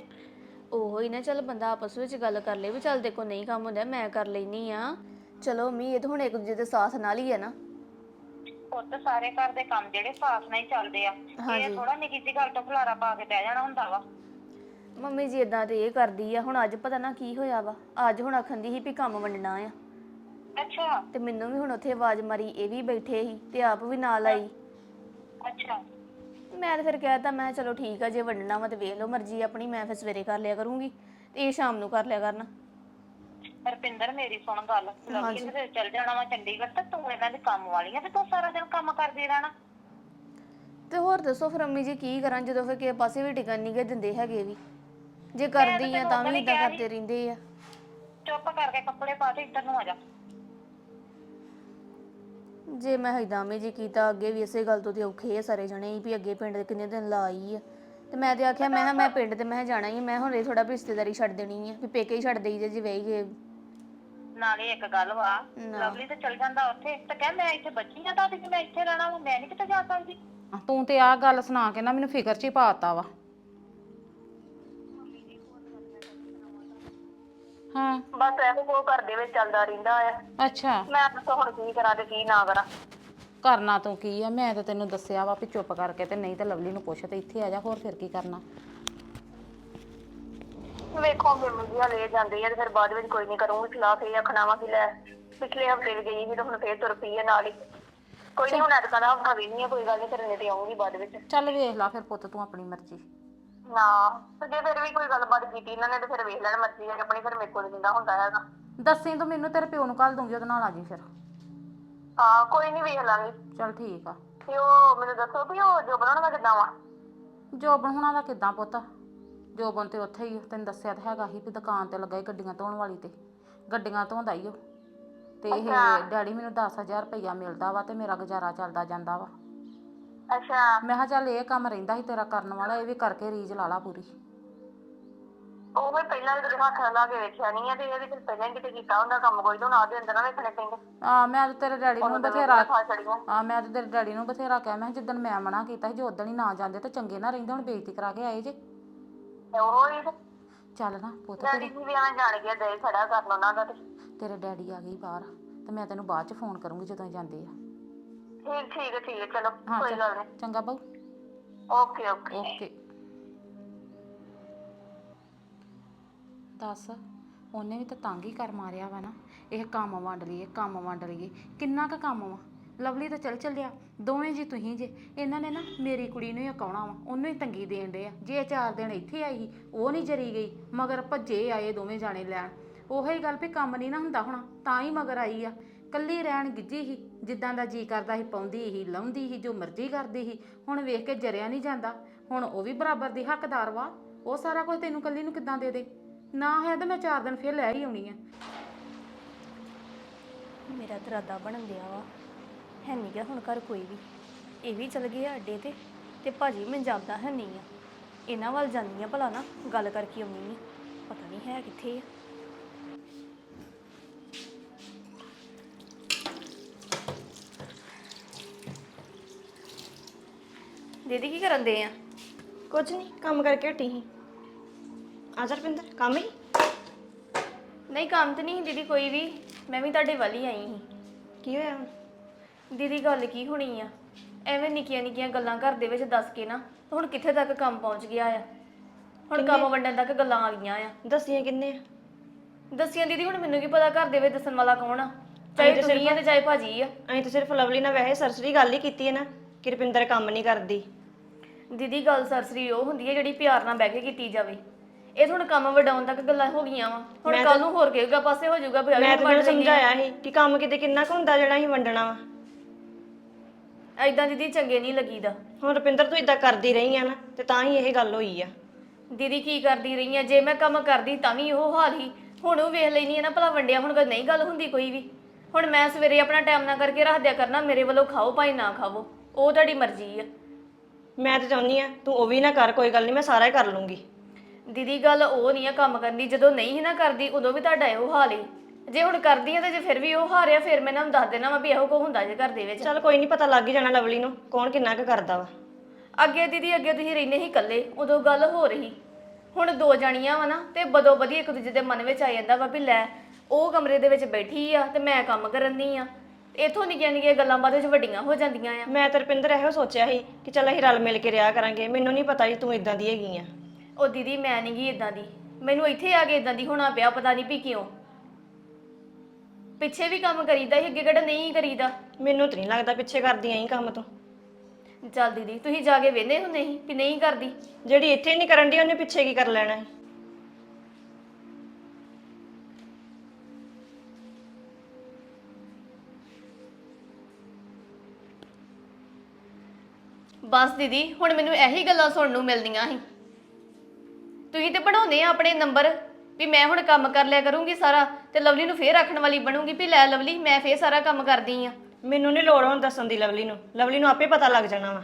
ਉਹੋ ਹੀ ਨਾ ਚੱਲ ਬੰਦਾ ਆਪਸ ਵਿੱਚ ਗੱਲ ਕਰ ਲੇ ਵੀ ਚੱਲ ਦੇਖੋ ਨਹੀਂ ਕੰਮ ਹੁੰਦਾ ਮੈਂ ਕਰ ਲੈਨੀ ਆ। ਚਲੋ ਮੀ ਇਹ ਤਾਂ ਹੁਣ ਇੱਕ ਦੂਜੇ ਦੇ ਸਾਥ ਨਾਲ ਹੀ ਹੈ ਨਾ। ਪੁੱਤ ਸਾਰੇ ਘਰ ਦੇ ਕੰਮ ਜਿਹੜੇ ਸਾਥ ਨਾਲ ਹੀ ਚੱਲਦੇ ਆ। ਹਾਂਜੀ। ਇਹ ਥੋੜਾ ਨਿੱਕੀ ਜਿਹੀ ਗੱਲ ਤੋਂ ਖਲਾਰਾ ਪਾ ਕੇ ਬਹਿ ਜਾਣਾ ਹੁੰਦਾ ਵਾ। ਮੰਮੀ ਜੀ ਇਦਾਂ ਤੇ ਇਹ ਕਰਦੀ ਆ ਹੁਣ ਅੱਜ ਪਤਾ ਨਾ ਕੀ ਹੋਇਆ ਵਾ। ਅੱਜ ਹੁਣ ਆਖੰਦੀ ਸੀ ਵੀ ਕੰਮ ਵੰਡਣਾ ਆ। ਅੱਛਾ। ਤੇ ਮੈਨੂੰ ਵੀ ਹੁਣ ਉੱਥੇ ਆਵਾਜ਼ ਮਾਰੀ ਇਹ ਵੀ ਬੈਠੇ ਸੀ ਤੇ ਆਪ ਵੀ ਨਾਲ ਆਈ। ਅੱਛਾ। ਮੈਂ ਤਾਂ ਫਿਰ ਕਹਿਤਾ ਮੈਂ ਕਿਹਾ ਚਲੋ ਠੀਕ ਆ ਜੇ ਵੰਡਣਾ ਵਾ ਤੇ ਵੇਖ ਲਓ ਮਰਜ਼ੀ ਆਪਣੀ ਮੈਂ ਫਿਰ ਸਵੇਰੇ ਕਰ ਲਿਆ ਕਰੂੰਗੀ ਤੇ ਇਹ ਸ਼ਾਮ ਨੂੰ ਕਰ ਲਿਆ ਕਰਨਾ। ਰਪਿੰਦਰ ਮੇਰੀ ਸੁਣ ਗੱਲ। ਲਵਲੀ ਤੇ ਚੱਲ ਜਾਣਾ ਵਾ ਚੰਡੀਗੜ੍ਹ ਤੇ ਤੂੰ ਇਹਨਾਂ ਦੇ ਕੰਮ ਵਾਲੀ ਆ ਤੇ ਤੂੰ ਸਾਰਾ ਦਿਨ ਕੰਮ ਕਰਦੀ ਰਹਿਣਾ। ਤੇ ਹੋਰ ਦੱਸੋ ਫਿਰ ਅੰਮੀ ਜੀ ਕੀ ਕਰਾਂ ਜਦੋਂ ਫਿਰ ਕਿਸੇ ਪਾਸੇ ਵੀ ਟਿਕਣ ਨਹੀਂ ਗਏ ਦਿੰਦੇ ਹੈਗੇ ਵੀ। ਜੇ ਕਰਦੀ ਆ ਤਾਂ ਵੀ ਇਦਾਂ ਕਰਦੇ ਰਹਿੰਦੇ ਆ। ਚੁੱਪ ਕਰਕੇ ਕੱਪੜੇ ਪਾ ਤੇ ਇੱਧਰ ਨੂੰ ਆ ਜਾ। ਜੇ ਮੈਂ ਹਈਦਾਮੇ ਜੀ ਕੀਤਾ ਅੱਗੇ ਵੀ ਇਸੇ ਗੱਲ ਤੋਂ ਤੇ ਔਖੇ ਆ ਸਾਰੇ ਜਣੇ ਹੀ ਵੀ ਅੱਗੇ ਪਿੰਡ ਦੇ ਕਿੰਨੇ ਦਿਨ ਲਾ ਆਈ ਆ। ਤੇ ਮੈਂ ਤੇ ਆਖਿਆ ਮੈਂ ਕਿਹਾ ਮੈਂ ਪਿੰਡ ਤੇ ਮੈਂ ਕਿਹਾ ਜਾਣਾ ਹੀ ਆ, ਮੈਂ ਹੁਣ ਇਹ ਥੋੜਾ ਰਿਸ਼ਤੇਦਾਰੀ ਛੱਡ ਦੇਣੀ ਆ ਵੀ ਪੇਕੇ ਹੀ ਛੱਡ ਦੇਈ ਜੇ ਜੇ ਵਹੀ ਗਏ ਨਾਲੇ ਇੱਕ ਗੱਲ ਵਾ ਲਵਲੀ ਤੇ ਚਲ ਜਾਂਦਾ ਉੱਥੇ ਤੇ ਕਹਿ ਮੈਂ ਇੱਥੇ ਬੱਚੀ ਆ ਤਾਂ ਕਿ ਮੈਂ ਇੱਥੇ ਰਹਿਣਾ ਵਾ ਮੈਂ ਨਹੀਂ ਕਿਤੇ ਜਾ ਸਕਦੀ। ਤੂੰ ਤੇ ਆਹ ਗੱਲ ਸੁਣਾ ਕੇ ਨਾ ਮੈਨੂੰ ਫਿਕਰ 'ਚ ਹੀ ਪਾਤਾ ਵਾ। ਹਾਂ। ਬਸ ਇਹੋ ਕੋ ਘਰ ਦੇ ਵਿੱਚ ਚੱਲਦਾ ਰਹਿੰਦਾ ਆ। ਅੱਛਾ। ਮੈਂ ਤਾਂ ਹੁਣ ਕੀ ਕਰਾਂ ਤੇ ਕੀ ਨਾ ਕਰਾਂ। ਕਰਨਾ ਤੂੰ ਕੀ ਆ? ਮੈਂ ਤਾਂ ਤੈਨੂੰ ਦੱਸਿਆ ਵਾ ਵੀ ਚੁੱਪ ਕਰਕੇ ਤੇ ਨਹੀਂ ਤੇ ਲਵਲੀ ਨੂੰ ਪੁੱਛ ਤੇ ਇੱਥੇ ਆ ਜਾ ਹੋਰ ਫਿਰ ਕੀ ਕਰਨਾ? ਵੇਖੋ ਮਿਲਦੀਆਂ ਲੈ ਜਾਂਦੇ ਆ ਤੇ ਫਿਰ ਬਾਅਦ ਵਿੱਚ ਕੋਈ ਨਹੀਂ ਕਰੂੰਗੀ ਸਲਾਹ ਫੇਰ ਆਖਣਾਵਾ ਕਿ ਲੈ ਪਿਛਲੇ ਹਫ਼ਤੇ ਵੀ ਗਈ ਸੀ ਤੇ ਹੁਣ ਫੇਰ ਤੁਰ ਪਈ ਆ ਨਾਲ ਹੀ। ਕੋਈ ਨਹੀਂ ਹੁਣ ਅਟਕਾ ਦਾ ਹਫਤਾ ਵੀ ਨਹੀਂ ਆ ਕੋਈ ਗੱਲ ਨਹੀਂ ਕਰਨੇ ਤੇ ਆਉਂਗੀ ਬਾਅਦ ਵਿੱਚ। ਚੱਲ ਵੇਖ ਲਾ ਫਿਰ ਪੁੱਤ ਤੂੰ ਆਪਣੀ ਮਰਜ਼ੀ। ਨਾ ਤੇ ਜੇ ਫਿਰ ਵੀ ਕੋਈ ਗੱਲਬਾਤ ਕੀਤੀ ਇਹਨਾਂ ਨੇ ਤੇ ਫਿਰ ਵੇਖ ਲੈਣ ਮਰਜ਼ੀ ਆ ਕਿ ਆਪਣੀ ਫਿਰ ਮੇਰੇ ਕੋਲ ਜਿੰਦਾ ਹੁੰਦਾ ਹੈਗਾ। ਦੱਸੀ ਤੂੰ ਮੈਨੂੰ ਤੇਰੇ ਪਿਓ ਨੂੰ ਕੱਲ ਦੂੰਗੀ ਉਹਦੇ ਨਾਲ ਆ ਜੀ ਫਿਰ। ਹਾਂ ਕੋਈ ਨਹੀਂ ਵੇਖ ਲਾਂਗੀ। ਚੱਲ ਠੀਕ ਆ। ਤੇ ਉਹ ਮੈਨੂੰ ਦੱਸੋ ਵੀ ਉਹ ਜੋ ਬਣਾਉਣਾ ਕਿੱਦਾਂ ਵਾ? ਜੋਬਨ ਹੁਣਾਂ ਦਾ ਕਿੱਦਾਂ ਪੁੱਤ? ਜੋਬਨ ਤੇ ਉੱਥੇ ਹੀ ਆ, ਤੈਨੂੰ ਦੱਸਿਆ ਤਾਂ ਹੈਗਾ ਵੀ ਦੁਕਾਨ ਤੇ ਲੱਗਾ ਸੀ ਗੱਡੀਆਂ ਧੋਣ ਵਾਲੀ ਤੇ। ਗੱਡੀਆਂ ਧੋਂਦਾ ਹੀ ਉਹ। ਤੇ ਇਹ ਡੈਡੀ ਮੈਨੂੰ 10000 ਰੁਪਈਆ ਮਿਲਦਾ ਵਾ ਤੇ ਮੇਰਾ ਗੁਜ਼ਾਰਾ ਚੱਲਦਾ ਜਾਂਦਾ ਵਾ। ਅੱਛਾ। ਮੈਂ ਕਿਹਾ ਚੱਲ ਇਹ ਕੰਮ ਰਹਿੰਦਾ ਸੀ ਤੇਰਾ ਕਰਨ ਵਾਲਾ ਇਹ ਵੀ ਕਰਕੇ ਰੀਝ ਲਾ ਲਾ ਪੂਰੀ। ਉਹ ਮੈਂ ਪਹਿਲਾਂ ਵੀ ਕਦੇ ਹੱਥ ਲਾ ਕੇ ਵੇਖਿਆ ਨਹੀਂ ਆ ਤੇ ਇਹ ਵੀ ਫਿਰ ਪਹਿਲਾਂ ਹੀ ਕਿਤੇ ਕੀਤਾ ਹੁੰਦਾ ਕੰਮ ਕੋਈ ਤੋਂ ਨਾ ਦੇ ਅੰਦਰ ਨਾ ਵੇਖਣੇ ਪੈਂਦੇ। ਆ ਮੈਂ ਤਾਂ ਤੇਰੇ ਡੈਡੀ ਨੂੰ ਬਥੇਰਾ ਖਾ ਛੜੀਆਂ ਆ ਮੈਂ ਤਾਂ ਤੇਰੇ ਡੈਡੀ ਨੂੰ ਬਥੇਰਾ ਕਿਹਾ ਮੈਂ ਕਿਹਾ ਜਿੱਦਣ ਮੈਂ ਮਨਾ ਕੀਤਾ ਸੀ ਜੇ ਉਦਣ ਹੀ ਨਾ ਜਾਂਦੇ ਤਾਂ ਚੰਗੇ ਨਾ ਰਹਿੰਦੇ ਹੁਣ ਬੇਇੱਜ਼ਤੀ ਕਰਾ ਕੇ ਆਏ ਜੇ। ਤੇ ਉਹ ਹੀ ਤੇ ਚੱਲ ਨਾ ਪੁੱਤ ਡੈਡੀ ਜੀ ਵੀ ਐਵੇਂ ਜਾਣ ਗਿਆ ਦੇ ਖੜਾ ਕਰਨ ਉਹਨਾਂ ਦਾ ਤੇ। ਤੇਰੇ ਡੈਡੀ ਆ ਗਈ ਬਾਹਰ ਤੇ ਮੈਂ ਤੈਨੂੰ ਬਾਅਦ ਚ ਫੋਨ ਕਰੂੰਗੀ ਜਦੋਂ ਜਾਂਦੇ ਆ। ਠੀਕ ਠੀਕ ਹੈ ਠੀਕ ਹੈ ਚਲੋ ਹਾਂ ਕੋਈ ਚੱਲ। ਗੱਲ ਨਹੀਂ। ਚੰਗਾ ਬਾਊ। Okay okay. ਓਕੇ। ਦੱਸ ਉਹਨੇ ਵੀ ਤਾਂ ਤੰਗ ਹੀ ਕਰ ਮਾਰਿਆ ਵਾ ਨਾ। ਇਹ ਕੰਮ ਵੰਡ ਲਈਏ ਕੰਮ ਵੰਡ ਲਈਏ। ਕਿੰਨਾ ਕੁ ਕੰਮ ਵਾ? ਲਵਲੀ ਤਾਂ ਚੱਲ ਚੱਲਿਆ। ਦੋਵੇਂ ਜੀ ਤੁਸੀਂ ਜੇ। ਇਹਨਾਂ ਨੇ ਨਾ ਮੇਰੀ ਕੁੜੀ ਨੂੰ ਹੀ ਅਕਾਉਣਾ ਵਾ। ਉਹਨੂੰ ਹੀ ਤੰਗੀ ਦੇਣ ਦੇ ਆ। ਜੇ ਇਹ ਚਾਰ ਦਿਨ ਇੱਥੇ ਆਈ ਸੀ ਉਹ ਨਹੀਂ ਜਰੀ ਗਈ। ਮਗਰ ਭੱਜੇ ਆਏ ਦੋਵੇਂ ਜਾਣੇ ਲੈਣ। ਉਹੀ ਗੱਲ ਵੀ ਕੰਮ ਨਹੀਂ ਨਾ ਹੁੰਦਾ ਹੋਣਾ। ਤਾਂ ਹੀ ਮਗਰ ਆਈ ਆ। ਕੱਲੀ ਰਹਿਣ ਗਿੱਜੀ ਸੀ, ਜਿੱਦਾਂ ਦਾ ਜੀ ਕਰਦਾ ਸੀ, ਪਾਉਂਦੀ ਸੀ, ਲਾਉਂਦੀ ਹੀ ਜੋ ਮਰਜ਼ੀ ਕਰਦੀ ਸੀ। ਹੁਣ ਵੇਖ ਕੇ ਜਰਿਆ ਨਹੀਂ ਜਾਂਦਾ। ਹੁਣ ਉਹ ਵੀ ਬਰਾਬਰ ਦੀ ਹੱਕਦਾਰ ਵਾ। ਉਹ ਸਾਰਾ ਕੁਝ ਤੈਨੂੰ ਕੱਲੀ ਨੂੰ ਕਿੱਦਾਂ ਦੇ ਦੇ? ਨਾ ਹੈ ਤਾਂ ਮੈਂ ਚਾਰ ਦਿਨ ਫਿਰ ਲੈ ਹੀ ਆਉਣੀ ਆ। ਮੇਰਾ ਤਰਾਦਾ ਬਣਨ ਦਿਆ ਵਾ। ਹੈ ਨਹੀਂ ਗਾ ਹੁਣ ਘਰ ਕੋਈ ਵੀ। ਇਹ ਵੀ ਚਲ ਗਏ ਆ ਅੱਡੇ ਤੇ ਤੇ ਭਾਜੀ ਮੈਂ ਜਾਂਦਾ ਹੈ ਨਹੀਂ ਆ। ਇਹਨਾਂ ਵੱਲ ਜਾਂਦੀ ਆ ਭਲਾ ਨਾ, ਗੱਲ ਕਰਕੇ ਆਉਣੀ ਆ। ਪਤਾ ਨਹੀਂ ਹੈ ਕਿੱਥੇ ਆ। ਦੀਦੀ ਕੀ ਕਰਨ ਦੇ ਆ? ਕੁਝ ਨਹੀਂ ਕੰਮ ਕਰਕੇ ਹਟੀ ਸੀ। ਆ ਜਾ ਰਪਿੰਦਰ ਕੰਮ ਹੀ ਨਹੀਂ ਕੰਮ ਤੇ ਨਹੀਂ ਦੀਦੀ ਕੋਈ ਵੀ। ਮੈਂ ਵੀ ਤੁਹਾਡੇ ਵੱਲ ਹੀ ਆਈ ਸੀ। ਕੀ ਹੋਇਆ ਹੁਣ? ਦੀਦੀ ਗੱਲ ਕੀ ਹੋਣੀ ਆ? ਐਵੇਂ ਨਿੱਕੀਆਂ ਨਿੱਕੀਆਂ ਗੱਲਾਂ ਘਰ ਦੇ ਵਿੱਚ ਦੱਸ ਕੇ ਨਾ ਹੁਣ ਕਿੱਥੇ ਤੱਕ ਕੰਮ ਪਹੁੰਚ ਗਿਆ ਆ? ਹੁਣ ਕੰਮ ਵੰਡਣ ਤੱਕ ਗੱਲਾਂ ਆ ਗਈਆਂ ਆ। ਦੱਸੀਆਂ ਕਿੰਨੇ ਆ? ਦੱਸਿਆ ਦੀਦੀ ਹੁਣ ਮੈਨੂੰ ਕੀ ਪਤਾ ਘਰ ਦੇ ਵਿੱਚ ਦੱਸਣ ਵਾਲਾ ਕੌਣ ਆ? ਚਾਹੇ ਤੁਸੀਂ ਆ ਤੇ ਚਾਹੇ ਭਾਜੀ ਆ। ਅਸੀਂ ਤਾਂ ਸਿਰਫ ਲਵਲੀ ਨਾਲ ਵੈਸੇ ਸਰਸਰੀ ਗੱਲ ਹੀ ਕੀਤੀ ਹੈ ਨਾ ਕਿ ਰੁਪਿੰਦਰ ਕੰਮ ਨਹੀਂ ਕਰਦੀ। ਦੀਦੀ ਗੱਲ ਸਰਸਰੀ ਉਹ ਹੁੰਦੀ ਹੈ ਜਿਹੜੀ ਪਿਆਰ ਨਾਲ ਬਹਿ ਕੇ ਕੀਤੀ ਜਾਵੇ। ਇਹ ਹੁਣ ਕੰਮ ਵਡਾਉਣ ਤੱਕ ਗੱਲਾਂ ਹੋ ਗਈਆਂ ਵਾ। ਹੁਣ ਕੱਲ ਨੂੰ ਹੋਰ ਕਿਹਗਾ ਪਾਸੇ ਹੋ ਜਾਊਗਾ ਵੀ ਮੈਂ ਤਾਂ। ਸਮਝਾਇਆ ਸੀ ਕਿ ਕੰਮ ਕਿਤੇ ਕਿੰਨਾ ਕੁ ਹੁੰਦਾ ਜਿਹੜਾ ਅਸੀਂ ਵੰਡਣਾ ਵਾ। ਐਦਾਂ ਦੀਦੀ ਚੰਗੇ ਨਹੀਂ ਲੱਗੀਦਾ। ਹੁਣ ਰੁਪਿੰਦਰ ਤੂੰ ਇਦਾਂ ਕਰਦੀ ਰਹੀ ਆ ਨਾ ਤੇ ਤਾਂ ਹੀ ਇਹ ਗੱਲ ਹੋਈ ਆ। ਦੀਦੀ ਕੀ ਕਰਦੀ ਰਹੀ ਆ? ਜੇ ਮੈਂ ਕੰਮ ਕਰਦੀ ਤਾਂ ਵੀ ਉਹ ਹਾਲ ਹੀ। ਹੁਣ ਉਹ ਵੇਖ ਲੈਣੀ ਆ ਨਾ ਭਲਾ ਵੰਡਿਆ ਹੁਣ ਕੋਈ ਨਹੀਂ ਗੱਲ ਹੁੰਦੀ ਕੋਈ ਵੀ। ਹੁਣ ਮੈਂ ਸਵੇਰੇ ਆਪਣਾ ਟਾਈਮ ਨਾ ਕਰਕੇ ਰੱਖ ਦਿਆ ਕਰਨਾ ਮੇਰੇ ਵੱਲੋਂ ਖਾਓ ਭਾਈ ਨਾ ਖਾਵੋ। ਉਹ ਤੁਹਾਡੀ ਮਰਜ਼ੀ ਆ। ਮੈਂ ਤਾਂ ਚਾਹੁੰਦੀ ਆ ਤੂੰ ਉਹ ਵੀ ਨਾ ਕਰ ਕੋਈ ਗੱਲ ਨਹੀਂ ਮੈਂ ਸਾਰਾ ਹੀ ਕਰ ਲੂੰਗੀ। ਦੀਦੀ ਗੱਲ ਉਹ ਨਹੀਂ ਆ ਕੰਮ ਕਰਨੀ ਜਦੋਂ ਨਹੀਂ ਸੀ ਨਾ ਕਰਦੀ ਉਦੋਂ ਵੀ ਤੁਹਾਡਾ ਇਹੋ ਹਾਲ ਹੀ। ਜੇ ਹੁਣ ਕਰਦੀ ਆ ਤੇ ਜੇ ਫਿਰ ਵੀ ਉਹ ਹਾਰਿਆ ਫਿਰ ਮੈਂ ਇਹਨਾਂ ਨੂੰ ਦੱਸ ਦੇਣਾ ਵਾ ਵੀ ਇਹੋ ਕੋ ਹੁੰਦਾ ਜੇ ਘਰ ਦੇ ਵਿੱਚ। ਚੱਲ ਕੋਈ ਨਹੀਂ ਪਤਾ ਲੱਗ ਹੀ ਜਾਣਾ ਲਵਲੀ ਨੂੰ ਕੌਣ ਕਿੰਨਾ ਕੁ ਕਰਦਾ ਵਾ। ਅੱਗੇ ਦੀਦੀ ਅੱਗੇ ਤੁਸੀਂ ਰਹਿੰਦੇ ਸੀ ਇਕੱਲੇ ਉਦੋਂ ਗੱਲ ਹੋ ਰਹੀ। ਹੁਣ ਦੋ ਜਾਣੀਆਂ ਵਾ ਨਾ ਤੇ ਬਦੋ ਬਦੀ ਇੱਕ ਦੂਜੇ ਦੇ ਮਨ ਵਿੱਚ ਆ ਜਾਂਦਾ ਵਾ ਵੀ ਲੈ ਉਹ ਕਮਰੇ ਦੇ ਵਿੱਚ ਬੈਠੀ ਆ ਤੇ ਮੈਂ ਕੰਮ ਕਰਨ ਦੀ ਆ। ਇਥੋਂ ਨਿੱਕੀਆਂ ਨਿੱਕੀਆਂ ਗੱਲਾਂ ਬਾਅਦ ਵਿੱਚ ਵੱਡੀਆਂ ਹੋ ਜਾਂਦੀਆਂ ਆ। ਮੈਂ ਤਾਂ ਰੁਪਿੰਦਰ ਇਹੋ ਸੋਚਿਆ ਸੀ ਕਿ ਚੱਲ ਅਸੀਂ ਰਲ ਮਿਲ ਕੇ ਰਿਹਾ ਕਰਾਂਗੇ। ਮੈਨੂੰ ਨਹੀਂ ਪਤਾ ਸੀ ਤੂੰ ਇਦਾਂ ਦੀ ਹੈਗੀ ਆ। ਉਹ ਦੀਦੀ ਮੈਂ ਨਹੀਂ ਗਈ ਇਦਾਂ ਦੀ। ਮੈਨੂੰ ਇੱਥੇ ਆ ਕੇ ਇਦਾਂ ਦੀ ਹੋਣਾ ਪਿਆ ਪਤਾ ਨਹੀਂ ਵੀ ਕਿਉਂ। ਪਿੱਛੇ ਵੀ ਕੰਮ ਕਰੀਦਾ ਸੀ ਅੱਗੇ ਕਿਹੜਾ ਨਹੀਂ ਕਰੀਦਾ। ਮੈਨੂੰ ਤਾਂ ਨਹੀਂ ਲੱਗਦਾ ਪਿੱਛੇ ਕਰਦੀ ਆਂ ਕੰਮ ਤੋਂ। ਚੱਲ ਦੀਦੀ ਤੁਸੀਂ ਜਾ ਕੇ ਵੇਨੇ ਹੁੰਦੇ ਸੀ ਕਿ ਨਹੀਂ ਕਰਦੀ। ਜਿਹੜੀ ਇੱਥੇ ਨਹੀਂ ਕਰਨ ਦੀ ਉਹਨੇ ਪਿੱਛੇ ਕੀ ਕਰ ਲੈਣਾ ਹੈ ਬਸ ਦੀਦੀ ਹੁਣ ਮੈਨੂੰ ਇਹੀ ਗੱਲਾਂ ਸੁਣਨ ਨੂੰ ਮਿਲਦੀਆਂ ਸੀ। ਤੁਸੀਂ ਤੇ ਬਣਾਉਂਦੇ ਆ ਆਪਣੇ ਨੰਬਰ ਵੀ ਮੈਂ ਹੁਣ ਕੰਮ ਕਰ ਲਿਆ ਕਰੂੰਗੀ ਸਾਰਾ ਤੇ ਲਵਲੀ ਨੂੰ ਫੇਰ ਰੱਖਣ ਵਾਲੀ ਬਣੂੰਗੀ ਵੀ ਲੈ ਲਵਲੀ ਮੈਂ ਫੇਰ ਸਾਰਾ ਕੰਮ ਕਰਦੀ ਆ। ਮੈਨੂੰ ਨਹੀਂ ਲੋੜ ਹੁਣ ਦੱਸਣ ਦੀ ਲਵਲੀ ਨੂੰ। ਲਵਲੀ ਨੂੰ ਆਪੇ ਪਤਾ ਲੱਗ ਜਾਣਾ ਵਾ।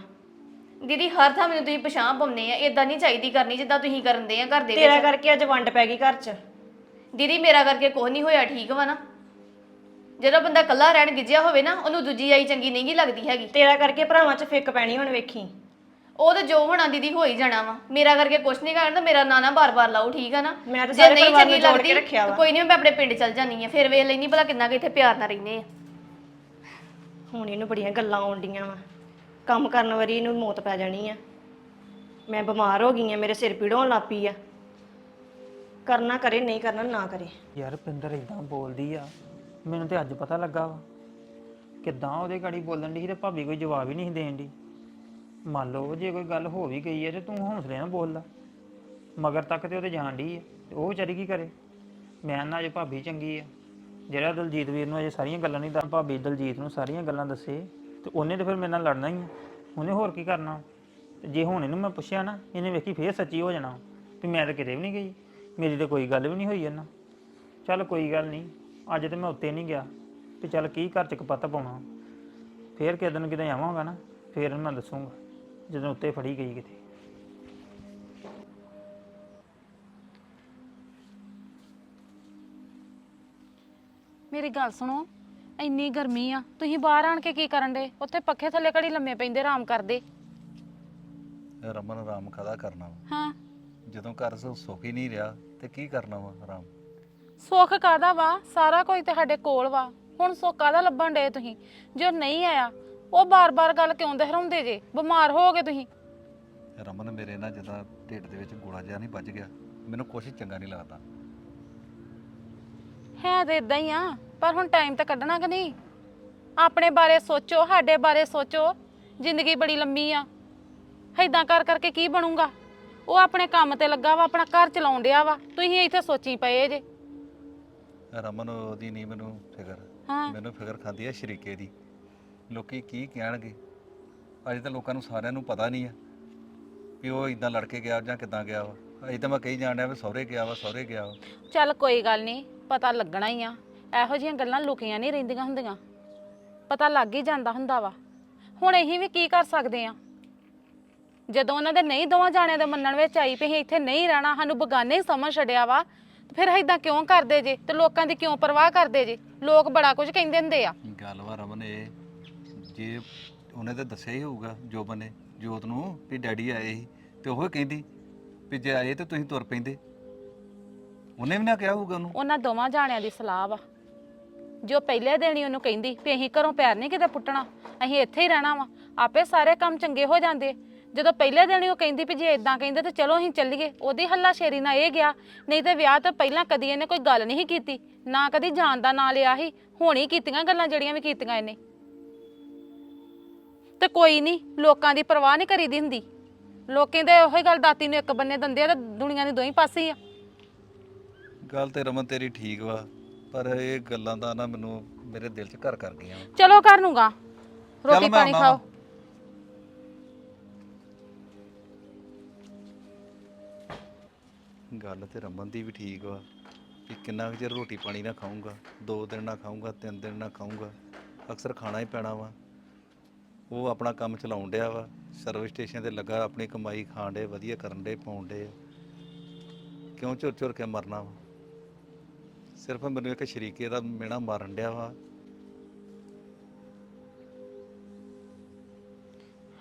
ਦੀਦੀ ਹਰ ਥਾਂ ਮੈਨੂੰ ਤੁਸੀਂ ਪਛਾਣ ਪਾਉਂਦੇ ਆ ਇਦਾਂ ਨਹੀਂ ਚਾਹੀਦੀ ਕਰਨੀ ਜਿੱਦਾਂ ਤੁਸੀਂ ਕਰਨ ਦੇ ਆ ਘਰ ਦੇ ਤੇਰਾ ਵਿੱਚ। ਕਰਕੇ ਅੱਜ ਵੰਡ ਪੈ ਗਈ ਘਰ 'ਚ। ਦੀਦੀ ਮੇਰਾ ਕਰਕੇ ਕੁਝ ਨਹੀਂ ਹੋਇਆ ਠੀਕ ਵਾ ਨਾ? ਜਦੋਂ ਬੰਦਾ ਇਕੱਲਾ ਰਹਿਣ ਗਿੱਜਿਆ ਹੋਵੇ ਨਾ ਉਹਨੂੰ ਦੂਜੀ ਆਈ ਚੰਗੀ ਨਹੀਂ ਗੀ ਲੱਗਦੀ ਹੈਗੀ। ਤੇਰਾ ਕਰਕੇ ਭਰਾਵਾਂ 'ਚ ਫਿੱਕ ਪੈਣੀ ਹੁਣ ਵੇਖੀ। ਉਹ ਤੇ ਜੋ ਹੋਣਾ ਦੀਦੀ ਹੋ ਹੀ ਜਾਣਾ ਵਾ। ਮੇਰਾ ਕਰਕੇ ਕੁਛ ਨਹੀਂ ਕਰਨਾ ਮੇਰਾ ਨਾਂ ਨਾ ਬਾਰ-ਬਾਰ ਲਾਓ ਠੀਕ ਆ ਨਾ? ਮੈਂ ਤਾਂ ਜੇ ਸਾਰੇ ਨਹੀਂ ਪਰਿਵਾਰ ਨੂੰ ਚੰਗੀ ਜੋੜ ਲੱਗਦੀ ਕੇ ਰੱਖਿਆ ਵਾ। ਤਾਂ ਕੋਈ ਨਹੀਂ ਮੈਂ ਆਪਣੇ ਪਿੰਡ ਚਲ ਜਾਨੀ ਆ। ਫਿਰ ਵੇਖ ਲੈਣੀ ਭਲਾ ਕਿੰਨਾ ਕਿ ਇੱਥੇ ਪਿਆਰ ਨਾਲ ਰਹਿੰਦੇ ਆ। ਹੁਣ ਇਹਨੂੰ ਬੜੀਆਂ ਗੱਲਾਂ ਆਉਂਦੀਆਂ ਵਾ। ਕੰਮ ਕਰਨ ਵਾਰੀ ਇਹਨੂੰ ਮੌਤ ਪੈ ਜਾਣੀ ਆ। ਮੈਂ ਬਿਮਾਰ ਹੋ ਗਈ ਆ ਮੇਰੇ ਸਿਰ ਪੀੜ ਹੋਣ ਲੱਗ ਪਈ ਆ। ਕਰਨਾ ਕਰੇ ਨਹੀਂ ਕਰਨਾ ਨਾ ਕਰੇ। ਯਾਰ ਪਿੰਦਰ ਇਦਾਂ ਬੋਲਦੀ ਆ। ਮੈਨੂੰ ਤੇ ਅੱਜ ਪਤਾ ਲੱਗਾ ਵਾ ਕਿਦਾਂ ਉਹਦੇ ਗਾੜੀ ਬੋਲਣ ਦੀ ਸੀ ਤੇ ਭਾਬੀ ਕੋਈ ਜਵਾਬ ਹੀ ਨਹੀਂ ਸੀ ਦੇਣ ਦੀ ਮੰਨ ਲਓ ਜੇ ਕੋਈ ਗੱਲ ਹੋ ਵੀ ਗਈ ਹੈ ਤੇ ਤੂੰ ਹੌਸਲੇ ਨਾਲ ਬੋਲ ਲਾ। ਮਗਰ ਤੱਕ ਤੇ ਉਹਦੇ ਜਾਣ ਦੀ ਹੈ ਤੇ ਉਹ ਵਿਚਾਰੀ ਕੀ ਕਰੇ? ਮੈਂ ਨਾ ਅਜੇ ਭਾਬੀ ਚੰਗੀ ਆ। ਜਿਹੜਾ ਦਲਜੀਤ ਵੀਰ ਨੂੰ ਅਜੇ ਸਾਰੀਆਂ ਗੱਲਾਂ ਨਹੀਂ ਦੱਸ ਭਾਬੀ ਦਲਜੀਤ ਨੂੰ ਸਾਰੀਆਂ ਗੱਲਾਂ ਦੱਸੇ, ਤੇ ਉਹਨੇ ਤੇ ਫਿਰ ਮੇਰੇ ਨਾਲ ਲੜਨਾ ਹੀ ਆ। ਉਹਨੇ ਹੋਰ ਕੀ ਕਰਨਾ? ਤੇ ਜੇ ਹੁਣ ਇਹਨੂੰ ਮੈਂ ਪੁੱਛਿਆ ਨਾ, ਇਹਨੇ ਵੇਖੀ ਫੇਰ ਸੱਚੀ ਹੋ ਜਾਣਾ। ਵੀ ਮੈਂ ਤਾਂ ਕਿਤੇ ਵੀ ਨਹੀਂ ਗਈ। ਮੇਰੀ ਤਾਂ ਕੋਈ ਗੱਲ ਵੀ ਨਹੀਂ ਹੋਈ ਇਹਨਾਂ। ਚੱਲ ਕੋਈ ਗੱਲ ਨਹੀਂ। ਅੱਜ ਤੇ ਮੈਂ ਉੱਤੇ ਨਹੀਂ ਗਿਆ ਤੇ ਚੱਲ ਕੀ ਘਰ ਚ ਕਪੱਤ ਪਾਉਣਾ ਫੇਰ ਕਿਸੇ ਦਿਨ ਕਿਤੇ ਆਵਾਂਗਾ ਨਾ ਫੇਰ ਮੈਂ ਦੱਸੂਗਾ ਜਦੋਂ ਉੱਤੇ ਫੜੀ ਗਈ ਕਿਤੇ। ਮੇਰੀ ਗੱਲ ਸੁਣੋ ਇੰਨੀ ਗਰਮੀ ਆ ਤੁਸੀਂ ਬਾਹਰ ਆਣ ਕੇ ਕੀ ਕਰਨ ਦੇ? ਉੱਥੇ ਪੱਖੇ ਥੱਲੇ ਘੜੀ ਲੰਮੇ ਪੈਂਦੇ ਆਰਾਮ ਕਰਦੇ। ਰਮਨ ਆਰਾਮ ਕਾਹਦਾ ਕਰਨਾ ਵਾ? ਹਾਂ। ਜਦੋਂ ਘਰ ਸੁ- ਸੁੱਖ ਹੀ ਨਹੀਂ ਰਿਹਾ ਤੇ ਕੀ ਕਰਨਾ ਵਾ ਆਰਾਮ? ਸੁੱਖ ਕਾਦਾ ਵਾ? ਸਾਰਾ ਕੁਝ ਤੇ ਸਾਡੇ ਕੋਲ ਵਾ। ਹੁਣ ਸੁੱਖ ਕਾਦਾ ਲੱਭਣ ਡੇ ਤੁਸੀਂ? ਜੋ ਨਹੀਂ ਆਇਆ ਉਹ ਬਾਰ-ਬਾਰ ਗੱਲ ਕਿਉਂ ਦੁਹਰਾਉਂਦੇ ਜੇ? ਬਿਮਾਰ ਹੋ ਗਏ ਤੁਸੀਂ। ਰਮਨ ਮੇਰੇ ਨਾਲ ਜਦੋਂ ਢਿੱਡ ਦੇ ਵਿੱਚ ਗੋਲਾ ਜਿਹਾ ਨਹੀਂ ਵੱਜ ਗਿਆ। ਮੈਨੂੰ ਕੁਛ ਚੰਗਾ ਨਹੀਂ ਲੱਗਦਾ। ਹੈ ਤੇ ਇਦਾਂ ਹੀ ਆ ਪਰ ਹੁਣ ਟਾਈਮ ਤਾਂ ਕੱਢਣਾ ਕਿ ਨਹੀਂ? ਆਪਣੇ ਬਾਰੇ ਸੋਚੋ ਸਾਡੇ ਬਾਰੇ ਸੋਚੋ। ਜ਼ਿੰਦਗੀ ਬੜੀ ਲੰਮੀ ਆ। ਏਦਾਂ ਕਰ ਕਰਕੇ ਕੀ ਬਣੂਗਾ? ਉਹ ਆਪਣੇ ਕੰਮ ਤੇ ਲੱਗਾ ਵਾ ਆਪਣਾ ਘਰ ਚਲਾਉਣ ਡਿਆ ਵਾ। ਤੁਸੀਂ ਇੱਥੇ ਸੋਚੀ ਪਏ ਜੇ। ਰਮਨ ਉਹਦੀ ਨਹੀਂ ਮੈਨੂੰ ਫਿਕਰ। ਹਾਂ। ਮੈਨੂੰ ਫਿਕਰ ਖਾਂਦੀ ਹੈ ਸ਼ਰੀਕੇ ਦੀ। ਲੋਕੀ ਕੀ ਕਹਿਣਗੇ? ਅਜੇ ਤਾਂ ਲੋਕਾਂ ਨੂੰ ਸਾਰਿਆਂ ਨੂੰ ਪਤਾ ਨਹੀਂ ਆ ਵੀ ਉਹ ਇਦਾਂ ਲੜ ਕੇ ਗਿਆ ਜਾਂ ਕਿੱਦਾਂ ਗਿਆ ਵਾ। ਅਜੇ ਤਾਂ ਮੈਂ ਕਹੀ ਜਾਣ ਡਿਆ ਵੀ ਸਹੁਰੇ ਗਿਆ ਵਾ ਸਹੁਰੇ ਗਿਆ ਵਾ। ਚੱਲ ਕੋਈ ਗੱਲ ਨਹੀਂ ਪਤਾ ਲੱਗਣਾ ਹੀ ਆ। ਇਹੋ ਜਿਹੀਆਂ ਗੱਲਾਂ ਲੁਕੀਆਂ ਨਹੀਂ ਰਹਿੰਦੀਆਂ ਹੁੰਦੀਆਂ। ਪਤਾ ਲੱਗ ਹੀ ਜਾਂਦਾ ਹੁੰਦਾ ਵਾ। ਹੁਣ ਅਸੀਂ ਵੀ ਕੀ ਕਰ ਸਕਦੇ ਆ? ਜਦੋਂ ਉਹਨਾਂ ਦੇ ਨਹੀਂ ਦੋਵਾਂ ਜਾਣਿਆਂ ਦੇ ਮੰਨਣ ਵਿੱਚ ਆਈ ਵੀ ਅਸੀਂ ਇੱਥੇ ਨਹੀਂ ਰਹਿਣਾ ਸਾਨੂੰ ਬਗਾਨੇ ਹੀ ਸਮਝ ਛੱਡਿਆ ਵਾ ਫਿਰ ਇਦਾਂ ਕਿਉਂ ਕਰਦੇ ਜੇ ਤੇ ਲੋਕਾਂ ਦੀ ਕਿਉਂ ਪਰਵਾਹ ਕਰਦੇ ਜੇ? ਲੋਕ ਬੜਾ ਕੁਝ ਕਹਿੰਦੇ ਹੁੰਦੇ ਆ। ਗੱਲ ਵਾ ਰਮਨ ਇਹ ਜੇ ਉਹਨੇ ਤਾਂ ਦੱਸਿਆ ਹੀ ਹੋਊਗਾ ਜੋਬਨ ਨੇ ਜੋਤ ਨੂੰ ਵੀ ਡੈਡੀ ਆਏ ਸੀ ਤੇ ਉਹ ਕਹਿੰਦੀ ਵੀ ਜੇ ਆਏ ਤੇ ਤੁਸੀਂ ਤੁਰ ਪੈਂਦੇ। ਉਹਨੇ ਵੀ ਨਾ ਕਿਹਾ ਹੋਊਗਾ ਉਹਨੂੰ। ਉਹਨਾਂ ਦੋਵਾਂ ਜਾਣਿਆਂ ਦੀ ਸਲਾਹ ਵਾ। ਜੋ ਪਹਿਲੇ ਦਿਨ ਹੀ ਉਹਨੂੰ ਕਹਿੰਦੀ ਵੀ ਅਸੀਂ ਘਰੋਂ ਪੈਰ ਨਹੀਂ ਕਿਤੇ ਪੁੱਟਣਾ ਅਸੀਂ ਇੱਥੇ ਹੀ ਰਹਿਣਾ ਵਾ ਆਪੇ ਸਾਰੇ ਕੰਮ ਚੰਗੇ ਹੋ ਜਾਂਦੇ। ਜਦੋਂ ਪਹਿਲੇ ਦਿਨ ਹੀ ਉਹ ਕਹਿੰਦੀ ਵੀ ਜੇ ਇਦਾਂ ਕਹਿੰਦੇ ਤਾਂ ਚਲੋ ਅਸੀਂ ਚੱਲੀਏ ਉਹਦੀ ਹੱਲਾ ਸ਼ੇਰੀ ਨਾਲ ਇਹ ਗਿਆ ਨਹੀਂ ਤੇ ਵਿਆਹ ਤੋਂ ਪਹਿਲਾਂ ਕਦੀ ਇਹਨੇ ਕੋਈ ਗੱਲ ਨਹੀਂ ਕੀਤੀ ਨਾ ਕਦੀ ਜਾਣ ਦਾ ਨਾਂ ਲਿਆ ਸੀ ਹੁਣ ਹੀ ਕੀਤੀਆਂ ਗੱਲਾਂ ਜਿਹੜੀਆਂ ਵੀ ਕੀਤੀਆਂ ਇਹਨੇ। ਤੇ ਕੋਈ ਨਹੀਂ ਲੋਕਾਂ ਦੀ ਪਰਵਾਹ ਨਹੀਂ ਕਰੀਦੀ ਹੁੰਦੀ। ਲੋਕਾਂ ਦੇ ਉਹੀ ਗੱਲ ਦਾਤੀ ਨੂੰ ਇੱਕ ਬੰਨੇ ਦੰਦੇ ਆ ਤੇ ਦੁਨੀਆ ਦੀ ਦੋਹੀਂ ਪਾਸੇ ਆ। ਗੱਲ ਤੇ ਰਮਨ ਤੇਰੀ ਠੀਕ ਵਾ ਪਰ ਇਹ ਗੱਲਾਂ ਦਾ ਨਾ ਮੈਨੂੰ ਮੇਰੇ ਦਿਲ 'ਚ ਘਰ ਕਰ ਗਈਆਂ। ਚਲੋ ਘਰ ਨੂੰ ਗਾ ਰੋਟੀ ਮੈਂ ਪਾਣੀ ਖਾਓ। ਗੱਲ ਤੇ ਰਮਨ ਦੀ ਵੀ ਠੀਕ ਵਾ ਕਿ ਕਿੰਨਾ ਕੁ ਚਿਰ ਰੋਟੀ ਪਾਣੀ ਨਾ ਖਾਊਂਗਾ, ਦੋ ਦਿਨ ਨਾ ਖਾਊਂਗਾ, ਤਿੰਨ ਦਿਨ ਨਾ ਖਾਊਂਗਾ, ਅਕਸਰ ਖਾਣਾ ਹੀ ਪੈਣਾ ਵਾ। ਉਹ ਆਪਣਾ ਕੰਮ ਚਲਾਉਣ ਡਿਆ ਵਾ ਸਰਵਿਸ ਸਟੇਸ਼ਨ ਤੇ ਲੱਗਾ, ਆਪਣੀ ਕਮਾਈ ਖਾਣ ਡੇ ਵਧੀਆ ਕਰਨ ਡੇ ਪਾਉਣ ਡੇ ਕਿਉਂ ਝੁਰ ਝੁਰ ਕੇ ਮਰਨਾ ਵਾ? ਸਿਰਫ ਮੈਨੂੰ ਇੱਕ ਸ਼ਰੀਕੇ ਦਾ ਮੇਣਾ ਮਾਰਨ ਡਿਆ ਵਾ।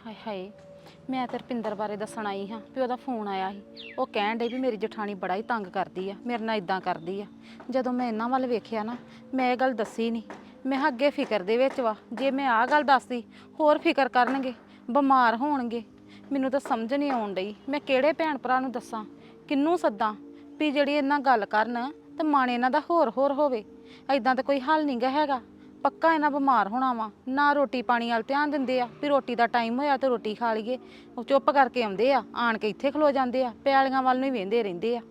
ਹਾਏ ਹਾਏ ਮੈਂ ਤੇ ਰਪਿੰਦਰ ਬਾਰੇ ਦੱਸਣ ਆਈ ਹਾਂ ਵੀ ਉਹਦਾ ਫੋਨ ਆਇਆ ਸੀ। ਉਹ ਕਹਿਣ ਡੇ ਵੀ ਮੇਰੀ ਜਠਾਣੀ ਬੜਾ ਹੀ ਤੰਗ ਕਰਦੀ ਆ, ਮੇਰੇ ਨਾਲ ਇਦਾਂ ਕਰਦੀ ਆ। ਜਦੋਂ ਮੈਂ ਇਹਨਾਂ ਵੱਲ ਵੇਖਿਆ ਨਾ, ਮੈਂ ਇਹ ਗੱਲ ਦੱਸੀ ਨਹੀਂ ਮੈਂ ਕਿਹਾ, ਅੱਗੇ ਫਿਕਰ ਦੇ ਵਿੱਚ ਵਾ, ਜੇ ਮੈਂ ਆਹ ਗੱਲ ਦੱਸਦੀ, ਹੋਰ ਫਿਕਰ ਕਰਨਗੇ, ਬਿਮਾਰ ਹੋਣਗੇ। ਮੈਨੂੰ ਤਾਂ ਸਮਝ ਨਹੀਂ ਆਉਣ ਡਈ, ਮੈਂ ਕਿਹੜੇ ਭੈਣ ਭਰਾ ਨੂੰ ਦੱਸਾਂ, ਕਿੰਨੂੰ ਸੱਦਾਂ ਵੀ ਜਿਹੜੀ ਇਹਨਾਂ ਗੱਲ ਕਰਨ ਤੇ ਮਨ ਇਹਨਾਂ ਦਾ ਹੋਰ ਹੋਰ ਹੋਵੇ। ਐਦਾਂ ਤਾਂ ਕੋਈ ਹੱਲ ਨਹੀਂ ਗਾ ਹੈਗਾ। ਪੱਕਾ ਇਹਨਾਂ ਬਿਮਾਰ ਹੋਣਾ ਵਾ। ਨਾ ਰੋਟੀ ਪਾਣੀ ਵੱਲ ਧਿਆਨ ਦਿੰਦੇ ਆ, ਵੀ ਰੋਟੀ ਦਾ ਟਾਈਮ ਹੋਇਆ ਤੇ ਰੋਟੀ ਖਾ ਲਈਏ। ਉਹ ਚੁੱਪ ਕਰਕੇ ਆਉਂਦੇ ਆ, ਆਣ ਕੇ ਇੱਥੇ ਖਲੋ ਜਾਂਦੇ ਆ, ਪਿਆਲੀਆਂ ਵੱਲ ਨੂੰ ਹੀ ਵੇਂਦੇ ਰਹਿੰਦੇ ਆ।